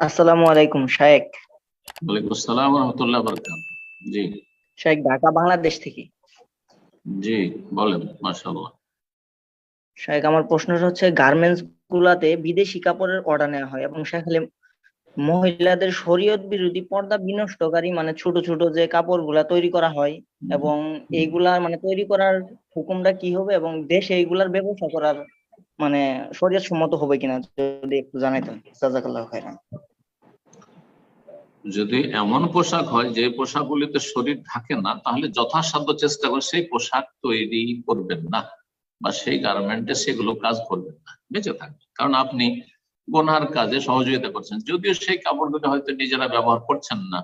আসসালামু আলাইকুম শায়েক। ওয়ালাইকুম আসসালাম রহমতুল্লাহ জি। শায়েক ঢাকা বাংলাদেশ থেকে। জি বলেন মাশাআল্লাহ। শায়েক আমার প্রশ্নটা হচ্ছে গার্মেন্টস গুলাতে বিদেশি কাপড়ের অর্ডার নেওয়া হয় এবং সেখানে মহিলাদের শরীয়ত বিরোধী পর্দা বিনষ্টকারী মানে ছোট ছোট যে কাপড়গুলা তৈরি করা হয় এবং এইগুলা মানে তৈরি করার হুকুমটা কি হবে এবং দেশে এইগুলার ব্যবসা করার মানে শরীয়ত সম্মত হবে কিনা যদি একটু জানাইতেন জাজাকাল্লাহ খাইরান যদি এমন পোশাক হয় যে পোশাকগুলিতে শরীর থাকে না, তাহলে যথাসাধ্য চেষ্টা করে সেই পোশাক তৈরি করবেন না বা সেই গার্মেন্টে সেগুলো কাজ করবেন না, বেঁচে থাকবে কারণ আপনি গোনার কাজে সহযোগিতা করছেন। যদিও সেই কাপড়গুলো হয়তো নিজেরা ব্যবহার করছেন না,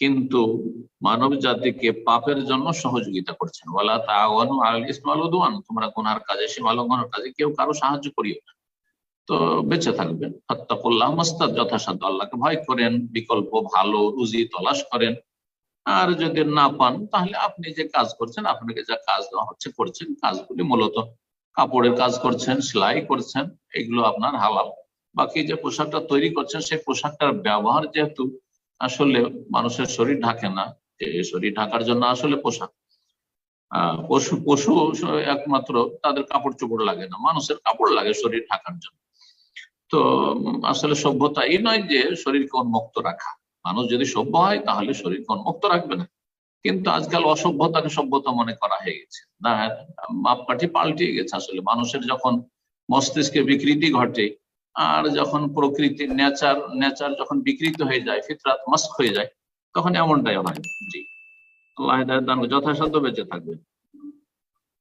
কিন্তু মানব জাতিকে পাপের জন্য সহযোগিতা করছেন। ওয়ালা তাওয়ানু আল ইসমাল তোমরা গোনার কাজে সীমা লঙ্ঘনের কাজে কেউ কারও সাহায্য করিও না। তো বেঁচে থাকবেন। হত্যাকুল্লাহ মস্তাদ যথাসাধ্য। আল্লাহকে ভয় করেন, বিকল্প ভালো রুজি তলাশ করেন। আর যদি না পান, তাহলে আপনি যে কাজ করছেন, আপনাকে যা কাজ দেওয়া হচ্ছে, করছেন। কাজগুলি মূলত কাপড়ের কাজ করছেন, সেলাই করছেন, এগুলো আপনার হালাল। বাকি যে পোশাকটা তৈরি করছেন, সেই পোশাকটার ব্যবহার যেহেতু আসলে মানুষের শরীর ঢাকে না শরীর ঢাকার জন্য আসলে পোশাক। পশু পশু একমাত্র তাদের কাপড় চোপড় লাগে না। মানুষের কাপড় লাগে শরীর ঢাকার জন্য। তো আসলে সভ্যতা এই নয় যে শরীরকে উন্মুক্ত রাখা। মানুষ যদি সভ্য হয়, তাহলে শরীরকে উন্মুক্ত রাখবে না। কিন্তু আজকাল অসভ্যতাকে সভ্যতা মনে করা হয়ে গেছে। না মাপকাঠি পাল্টে গেছে আসলে। মানুষের যখন মস্তিষ্কে বিকৃতি ঘটে, আর যখন প্রকৃতির নেচার নেচার যখন বিকৃত হয়ে যায়, ফিতরাত মাস্ক হয়ে যায়, তখন এমনটাই হয়। জি। আল্লাহ দান যথাসাধ্য বেঁচে থাকবে